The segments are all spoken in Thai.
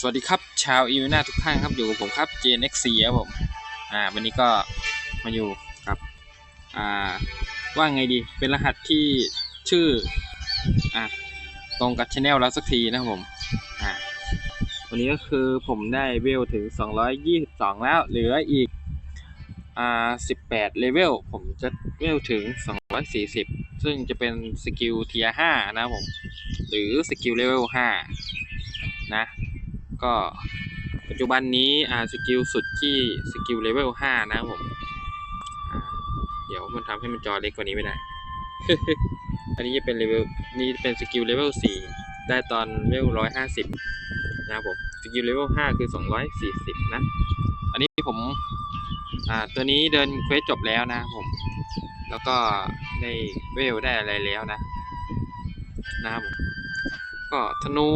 สวัสดีครับ ชาวอีเวน่าทุกท่านครับอยู่กับผมครับ JNX4 ครับผมอ่าวันนี้ก็มาอยู่กับอ่าว่าไงดีเป็นรหัสที่ชื่ออ่าตรงกับช anel แล้วสักทีนะครับผมอ่าวันนี้ก็คือผมได้เวลถึง 222 แล้ว เหลืออีกอ่า18 เลเวล ผมจะเวลถึง 240 ซึ่งจะเป็นสกิลเทีย5นะครับผม หรือสกิลเลเวล5นะ ก็ปัจจุบันนี้อ่าสกิลสุดที่สกิลเลเวล5นะครับผมเดี๋ยวมันทำให้มันจอเล็กกว่านี้ไม่ได้ อันนี้จะเป็นเลเวลนี่เป็นสกิลเลเวล4ได้ตอนเลเวล150นะครับผมสกิลเลเวล5คือ240นะ อันนี้ผมอ่าตัวนี้เดินเควสจบแล้วนะครับผม แล้วก็ได้เวลได้อะไรแล้วนะนะครับผมก็ธนู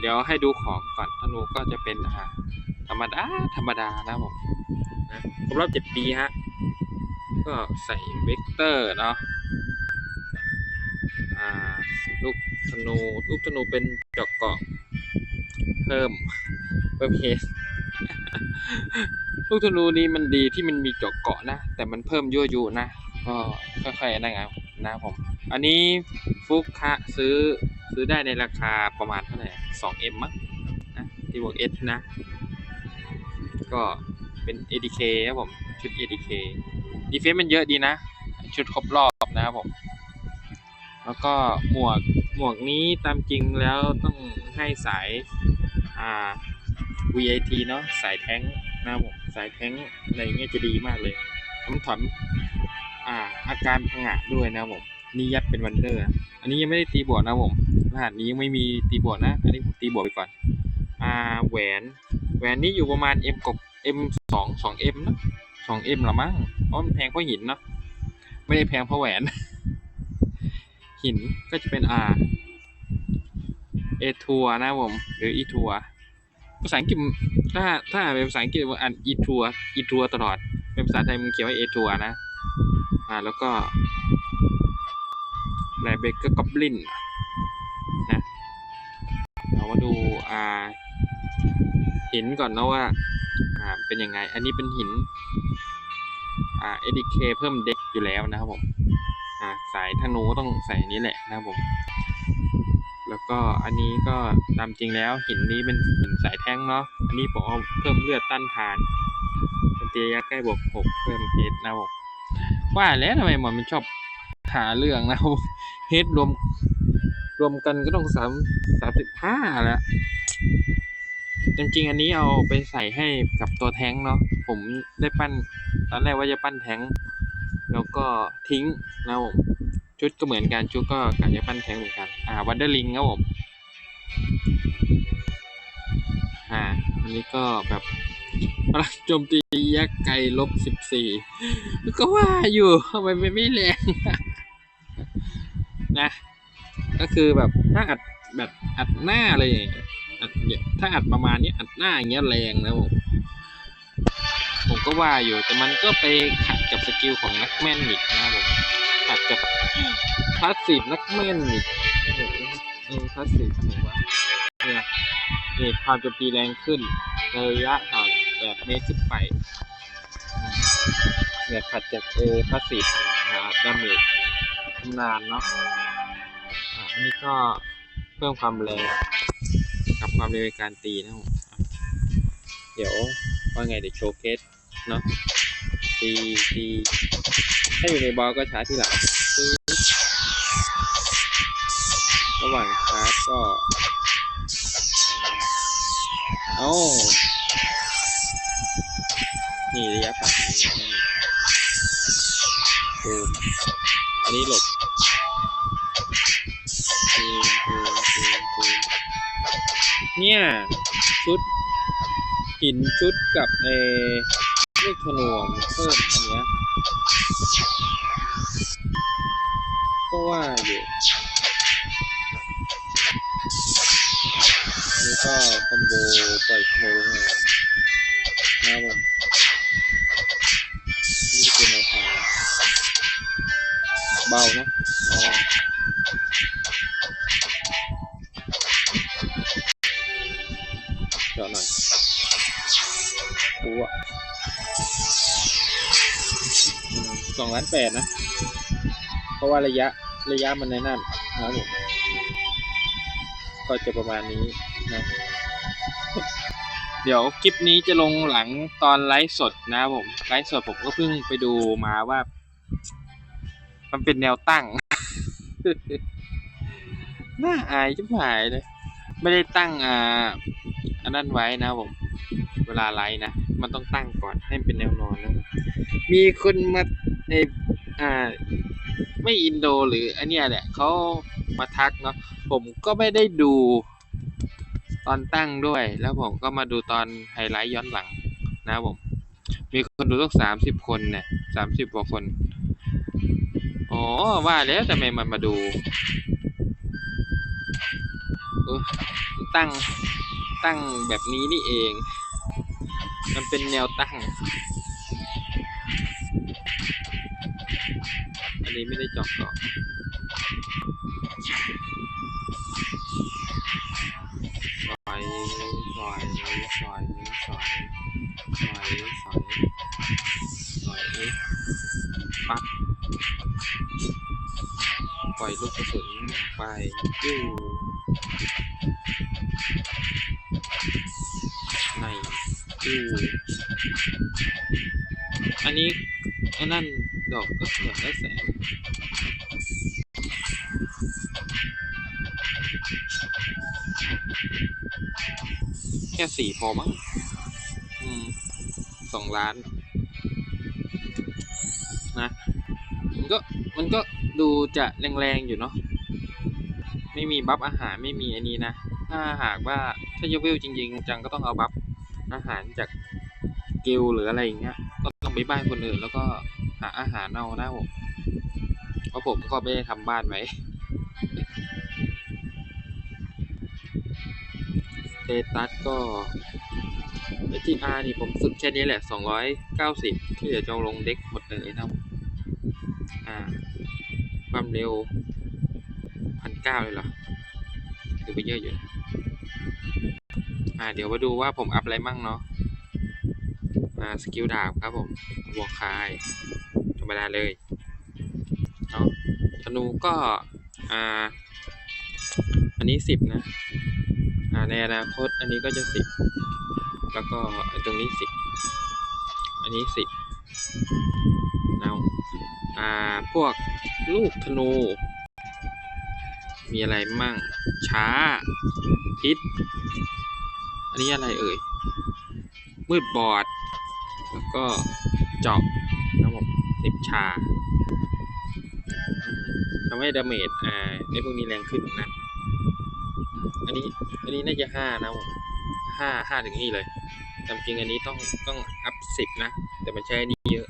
เดี๋ยวให้ดูของก่อนธนูก็จะเป็นอ่าธรรมดาธรรมดานะผมนะครบรอบเจ็ดปีฮะก็ใส่เวกเตอร์เนาะอ่าลูกธนูลูกธนูเป็นจอกเกาะเพิ่มเพิ่มเฮสลูกธนูนี้มันดีที่มันมีจาะเกาะนะ แต่มันเพิ่มยั่วยุนะก็ค่อยๆนั่งเอานะครับผม อันนี้ฟุกคะซื้อ ซื้อได้ในราคาประมาณเท่าไหร่สองเอ็มมั้งนะที่บวกเอสนะ ก็เป็น ADK ครับผม ชุด ADK ดีเฟนมันเยอะดีนะ ชุดครบรอบนะครับผม แล้วก็หมวกหมวกนี้ตามจริงแล้วต้องให้สายอ่า VIT เนาะสายแท้งนะครับผมสายแท้งอะไรเงี้ยจะดีมากเลยมันถอนอ่าอาการพังะด้วยนะครับผม นี่ยัดเป็นวันเดอร์ อันนี้ยังไม่ได้ตีบวกนะผมรหัสนี้ยังไม่มีตีบวกนะ อันนี้ผมตีบวกไปก่อน อ่า แหวน แหวนนี้อยู่ประมาณ M กบ M สองสอง M นะสอง M ละมั้งเพราะมันแพงเพราะหินเนาะ ไม่ได้แพงเพราะแหวน หินก็จะเป็นอ่า A ทัวนะผม หรือ E ทัวภาษาอังกฤษถ้าถ้าอ่านเป็นภาษาอังกฤษว่าอ่าน E ทัว E ทัวตลอด เป็นภาษาไทยมันเขียนว่า A ทัวนะ อ่า แล้วก็ แลเบเกอร์กอบลินนะเรามาดูอ่าหินก่อนนะว่าอ่าเป็นยังไง อันนี้เป็นหินอ่า ADK เคเพิ่มเด็กอยู่แล้วนะครับผมอ่าสายธนูต้องใส่นี้แหละนะครับผม แล้วก็อันนี้ก็ตามจริงแล้วหินนี้เป็นหินสายแท้งเนาะอันนี้ผมเอาเพิ่มเลือดต้านทานเป็นเตียยักษ์ใกล้บวกหกเพิ่มเพชรนะครับผมว่าแล้วทำไมหมอนมันชอบหาเรื่องนะครับ เฮดรวม รวมกันก็ต้องสามสามสิบห้าแล้วจริงๆอันนี้เอาไปใส่ให้กับตัวแท้งเนาะผมได้ปั้น ตอนแรกว่าจะปั้นแท้ง แล้วก็ทิ้งนะผมชุดก็เหมือนกันชุดก็กะจะปั้นแท้งเหมือนกัน อ่าวันเดอร์ลิงครับผมอ่าอันนี้ก็แบบพลังโจมตียักษ์ไก่ลบสิบสี่ก็ว่าอยู่ทำไมไม่แรง นะ ก็คือแบบถ้าอัดแบบอัดหน้าเลยอัดเยถ้าอัดประมาณนี้อัดหน้าอย่างเงี้ยแรงนะผมผมก็ว่าอยู่แต่มันก็ไปขัดกับสกิลของนักแม่นอีกนะผมขัดกับพาสซีฟนักแม่นอีกเออพาสซีฟไหนวะเนี่ยนี่ความจมตีแรงขึ้นระยะห่างแบบเมตรขึ้นไปเนี่ยขัดจากเอพาสซีฟดาเมจ นานเนาะอะอันนี้ก็เพิ่มความแรงกับความเร็วในการตีนะครับผมเดี๋ยวว่าไงเดี๋ยวโชว์เคสเนาะตีตีถ้าอยู่ในบอลก็ช้าที่หลังระหว่างชาร์จก็เอ้านี่ระยะปัดนี้บูอันนี้หลบ เนี่ย ชุดหินชุดกับเอลูกธนูอะมันเพิ่มอันเนี้ยก็ว่าอยู่นนี้ก็คอมโบปล่อยโมลงมานะครับผมนี่คือแนวทางเบานะเบาอ ล้านแปดนะ เพราะว่าระยะระยะมันในนั่นนะครับผมก็จะประมาณนี้นะเดี๋ยวคลิปนี้จะลงหลังตอนไลฟ์สดนะครับผม ไลฟ์สดผมก็เพิ่งไปดูมาว่า มันเป็นแนวตั้ง น่าอายชิบหายเลย ไม่ได้ตั้งอ่าอันนั้นไว้นะผม เวลาไลฟ์นะ มันต้องตั้งก่อนให้มันเป็นแนวนอนนะมีคนมา ในอ่าไม่อินโดหรืออันเนี้ยแหละเขามาทักเนาะผมก็ไม่ได้ดูตอนตั้งด้วย แล้วผมก็มาดูตอนไฮไลท์ย้อนหลังนะผม มีคนดูตั้งสามสิบคนเนี่ยสามสิบกว่าคนอ๋อว่าแล้วทำไมมันมาดูตั้งตั้งแบบนี้นี่เอง มันเป็นแนวตั้ง ไม่ได้เจอกต่อสอยสอยสอยสอยสอยสอยสอยปั๊บปล่อยลูกกระสุนไปจิ้วในจิ้วอันนี้ ไอ้นั่นดอกก็เกือบได้แสนแค่สี่พอมั้งอืมสองล้าน นะ มันก็มันก็ดูจะแรงๆอยู่เนาะไม่มีบัฟอาหารไม่มีอันนี้นะ ถ้าหากว่าถ้ายกวิวจริง ๆ จังก็ต้องเอาบัฟอาหารจากกิลหรืออะไรอย่างเงี้ย ก็ต้องไปบ้านคนอื่น แล้วก็หาอาหารเอานะผมเพราะผมก็ไม่ได้ทำบ้านไว้เตตัสก็ทีอาร์นี่ผมฝึกแค่นี้แหละสองร้อยเก้าสิบที่เหลือจะลงเด็กหมดเลยนะครับอ่า ความเร็วพันเก้าเลยเหรอถือไปเยอะอยู่นะอ่า เดี๋ยวมาดูว่าผมอัพอะไรมั่งเนาะ สกิลดาบครับผมบวกคาย ธรรมดาเลยเนาะธนูก็ อ่า อันนี้สิบนะ อ่า ในอนาคตอันนี้ก็จะสิบ แล้วก็ตรงนี้สิบ อันนี้สิบเอาอ่า พวกลูกธนู มีอะไรมั่ง ช้า พิษ อันนี้อะไรเอ่ย มืดบอด แล้วก็เจาะนะผมสิบชาทำให้ดาเมจอ่าไอพวกนี้แรงขึ้นนะ อันนี้อันนี้น่าจะห้านะผมห้าห้าถึงนี่เลยแต่จริงอันนี้ต้องต้องอัพสิบนะ แต่มันใช้อันนี้เยอะ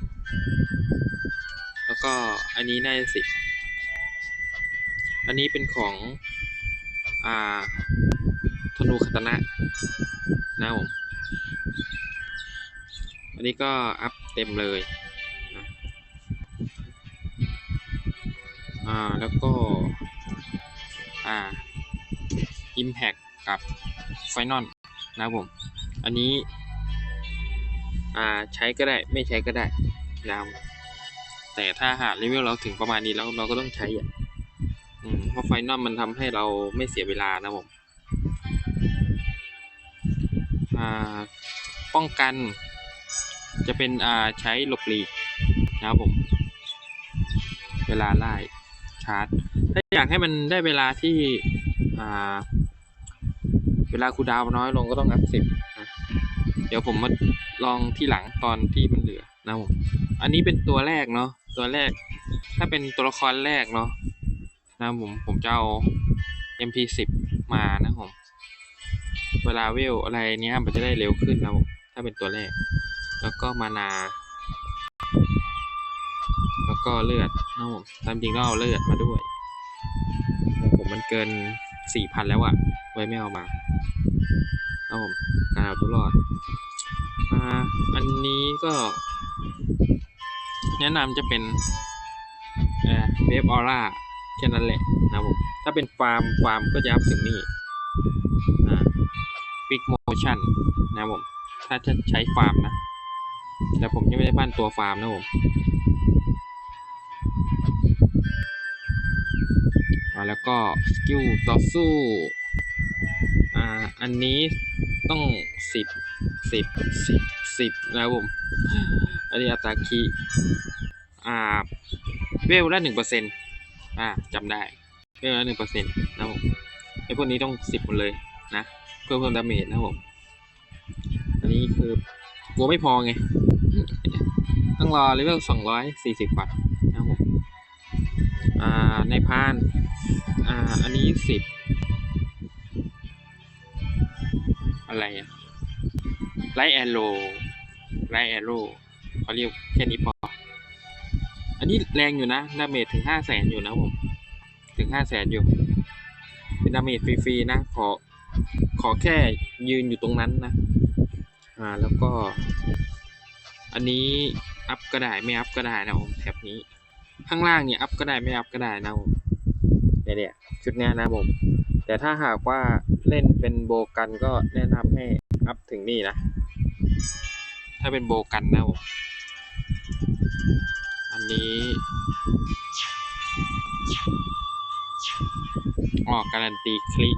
แล้วก็อันนี้น่าจะสิบอันนี้เป็นของ อ่าธนูคาตนะนะผม อันนี้ก็อัพเต็มเลยนะอ่าแล้วก็อ่า Impact กับ Final นะผม อันนี้ อ่าใช้ก็ได้ไม่ใช้ก็ได้นะครับแต่ถ้าหากเลเวลเราถึงประมาณนี้แล้วเราก็ต้องใช้อะอืมเพราะไฟนอลมันทำให้เราไม่เสียเวลานะผมอ่าป้องกัน จะเป็นอ่าใช้หลบหลีกนะครับผม เวลาไล่ชาร์จ ถ้าอยากให้มันได้เวลาที่อ่าเวลาคูดาวน์น้อยลงก็ต้องอัพสิบนะเดี๋ยวผมมาลองที่หลังตอนที่มันเหลือนะผมอันนี้เป็นตัวแรกเนาะตัวแรก ถ้าเป็นตัวละครแรกเนาะนะผมผมจะเอา MP10 มานะผม เวลาเวลอะไรเนี้ยมันจะได้เร็วขึ้นนะผมถ้าเป็นตัวแรก แล้วก็มานา แล้วก็เลือดนะผมตามจริงต้องเอาเลือดมาด้วยผมมันเกินสี่พันแล้วอะไว้ไม่เอามานะผมการเอาตัวรอดอ่าอันนี้ก็ แนะนำจะเป็นเอ่อเวฟออร่าแค่นั้นแหละนะผม ถ้าเป็นฟาร์มฟาร์มก็จะอัพถึงนี่อ่า Big Motion นะผม ถ้าจะใช้ฟาร์มนะ แต่ผมยังไม่ได้ปั้นตัวฟาร์มนะผมแล้วก็สกิลต่อสู้อ่าอันนี้ต้องสิบสิบสิบสิบนะครับผม อันนี้อัตราคีอ่าเวลละหนึ่งเปอร์เซ็นต์อ่าจำได้เวลละหนึ่งเปอร์เซ็นต์นะผมไอพวกนี้ต้องสิบหมดเลยนะ เพื่อเพิ่มดาเมจนะผม อันนี้คือกลัวไม่พอไง ต้องรอเลเวลสองร้อยสี่สิบก่อนนะครับผมอ่าในพานอ่าอันนี้สิบอะไรอะไลท์แอโร่ไลท์แอโร่เขาเรียกแค่นี้พอ อันนี้แรงอยู่นะดาเมจถึงห้าแสนอยู่นะผม ถึงห้าแสนอยู่ เป็นดาเมจฟรีๆนะ ขอ ขอแค่ยืนอยู่ตรงนั้นนะ อ่า แล้วก็ อันนี้อัพก็ได้ไม่อัพก็ได้นะผมแถบนี้ ข้างล่างเนี่ยอัพก็ได้ไม่อัพก็ได้นะผมเนี่ยชุดนี้นะผม แต่ถ้าหากว่าเล่นเป็นโบกันก็แนะนำให้อัพถึงนี่นะ ถ้าเป็นโบกันนะผม อันนี้อ๋อการันตีคลิก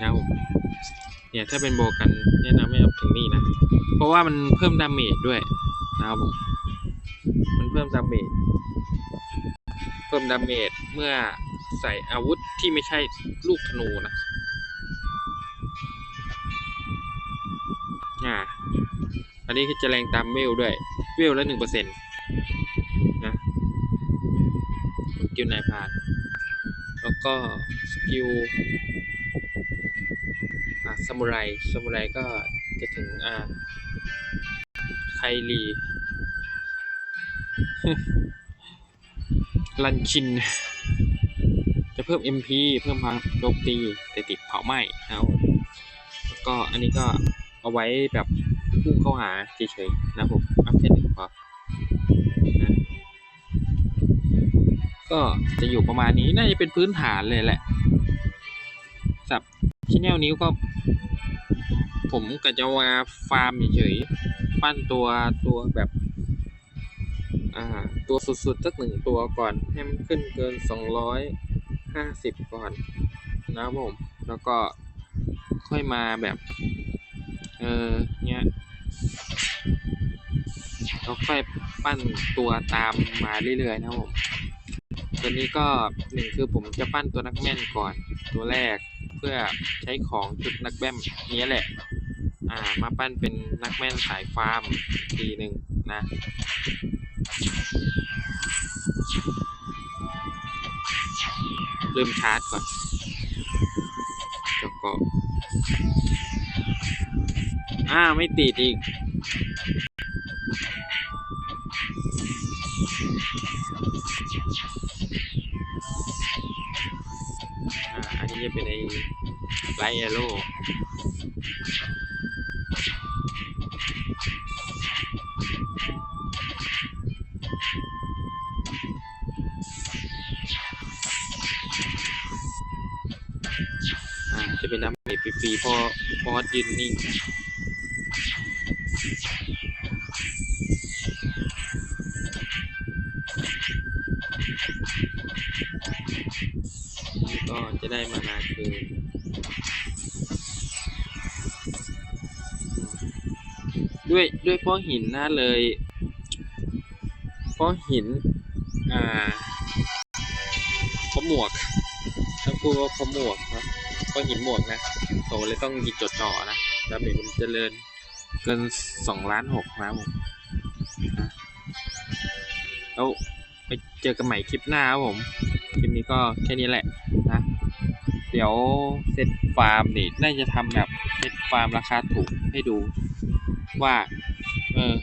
นะครับผม เนี่ยถ้าเป็นโบกันแนะนำให้อัพถึงนี่นะ เพราะว่ามันเพิ่มดาเมจด้วยนะครับผมมันเพิ่มดาเมจเพิ่มดาเมจเมื่อใส่อาวุธที่ไม่ใช่ลูกธนูนะอ่าอันนี้คือจะแรงตามเวลด้วย เวลละหนึ่งเปอร์เซ็นต์นะสกิลนายพราน แล้วก็สกิล ซามูไรซามูไรก็จะถึงอ่าไคลีลันชิน จะเพิ่ม MP เพิ่มพลังโจมตีแต่ติดเผาไหม้นะแล้วก็อันนี้ก็เอาไว้แบบพุ่งเข้าหาเฉยๆนะผมอัพแค่หนึ่งพอก็จะอยู่ประมาณนี้น่าจะเป็นพื้นฐานเลยแหละสับชิแนลนิ้วก็ ผมก็จะมาฟาร์มเฉยๆปั้นตัวตัวแบบอ่าตัวสุดๆสักหนึ่งตัวก่อน ให้มันขึ้นเกินสองร้อยห้าสิบก่อนนะครับผม แล้วก็ค่อยมาแบบ เออเนี้ยเราค่อยปั้นตัวตามมาเรื่อยๆนะครับผม ตัวนี้ก็หนึ่งคือผมจะปั้นตัวนักแม่นก่อนตัวแรกเพื่อใช้ของชุดนักแบมเนี้ยแหละ อ่ามาปั้นเป็นนักแม่นสายฟาร์มทีหนึ่งนะเริ่มชาร์จก่อนแล้วก็อ้าไม่ติดอีกอ่าอันนี้จะเป็นไอ้ไลท์เอโร่ ฟรีพอพอยืนนิ่งก็จะได้มานาคือด้วยด้วยเพราะหินน่าเลยเพราะหิน อ่าเพราะหมวกต้องพูดว่าเพราะหมวกเนอะเพราะหินหมวกนะ ผมเลยต้องยิงจดจ่อนะดาเมจมันเจริญเกินสองล้านหกนะผมนะแล้วไปเจอกันใหม่คลิปหน้าครับผม คลิปนี้ก็แค่นี้แหละนะ เดี๋ยวเซตฟาร์มนี่น่าจะทำแบบเซตฟาร์มราคาถูกให้ดูว่า เออ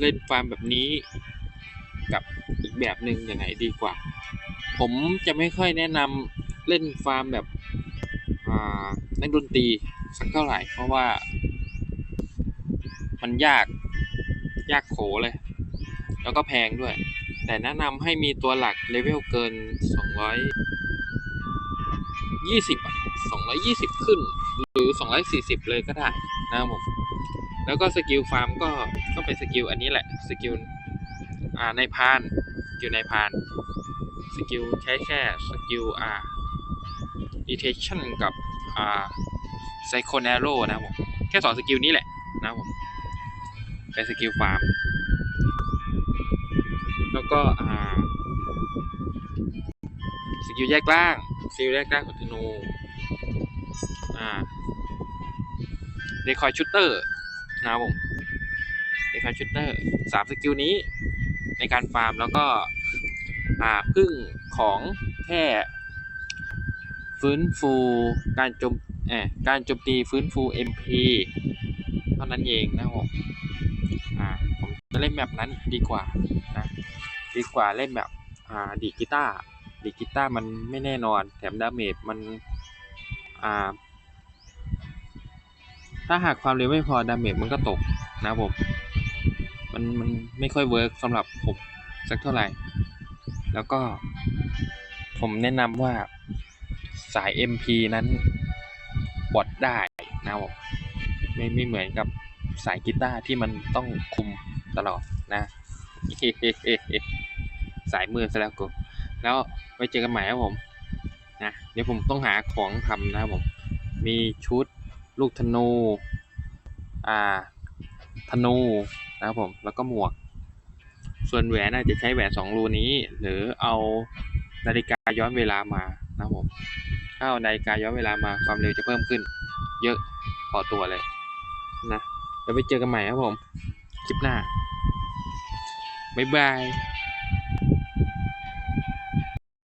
เล่นฟาร์มแบบนี้ กับอีกแบบหนึ่งอย่างไหนดีกว่า ผมจะไม่ค่อยแนะนำเล่นฟาร์มแบบ นักดนตรีสักเท่าไหร่ เพราะว่า มันยากยากโขเลย แล้วก็แพงด้วย แต่แนะนำให้มีตัวหลักเลเวลเกิน200ยี่สิบสองร้อยยี่สิบขึ้น หรือสองร้อยสี่สิบเลยก็ได้นะครับผมแล้วก็สกิลฟาร์มก็ก็เป็นสกิลอันนี้แหละสกิลอ่าในพานอยู่ในพานสกิลใช้แค่สกิลอ่า detection กับ อ่า psycho narrow นะครับผมแค่สองสกิลนี้แหละนะครับผมเป็นสกิลฟาร์ม แล้วก็ อ่า สกิลแยกล่างสกิลแยกล่างของธนู อ่าเดคอยชูเตอร์นะครับผมเดคอยชูเตอร์สามสกิลนี้ในการฟาร์มแล้วก็ อ่าพึ่งของแค่ ฟื้นฟูการโจมเอ่การโจมตีฟื้นฟู MP เท่านั้นเองนะครับผมอ่าผมจะเล่นแบบนั้นดีกว่านะดีกว่าเล่นแบบอ่าดีกีตาร์ดีกีตาร์มันไม่แน่นอน แถมดาเมจมันอ่าถ้าหากความเร็วไม่พอดาเมจมันก็ตกนะครับผมมันมันไม่ค่อยเวิร์กสำหรับผมสักเท่าไหร่ แล้วก็ผมแนะนำว่า สาย MP นั้นบอดได้นะครับผมไม่ไม่เหมือนกับสายกีตาร์ที่มันต้องคุมตลอดนะสายมือซะแล้วกูแล้วไว้เจอกันใหม่ครับผมนะเดี๋ยวผมต้องหาของทำนะครับผม มีชุดลูกธนู อ่า ธนูนะครับผม แล้วก็หมวก ส่วนแหวนน่าจะใช้แหวนสองรูนี้ หรือเอานาฬิกาย้อนเวลามานะครับผม เอานาฬิกาย้อนเวลามาความเร็วจะเพิ่มขึ้น เยอะพอตัวเลยนะแล้วไปเจอกันใหม่ครับผม คลิปหน้า บ๊ายบาย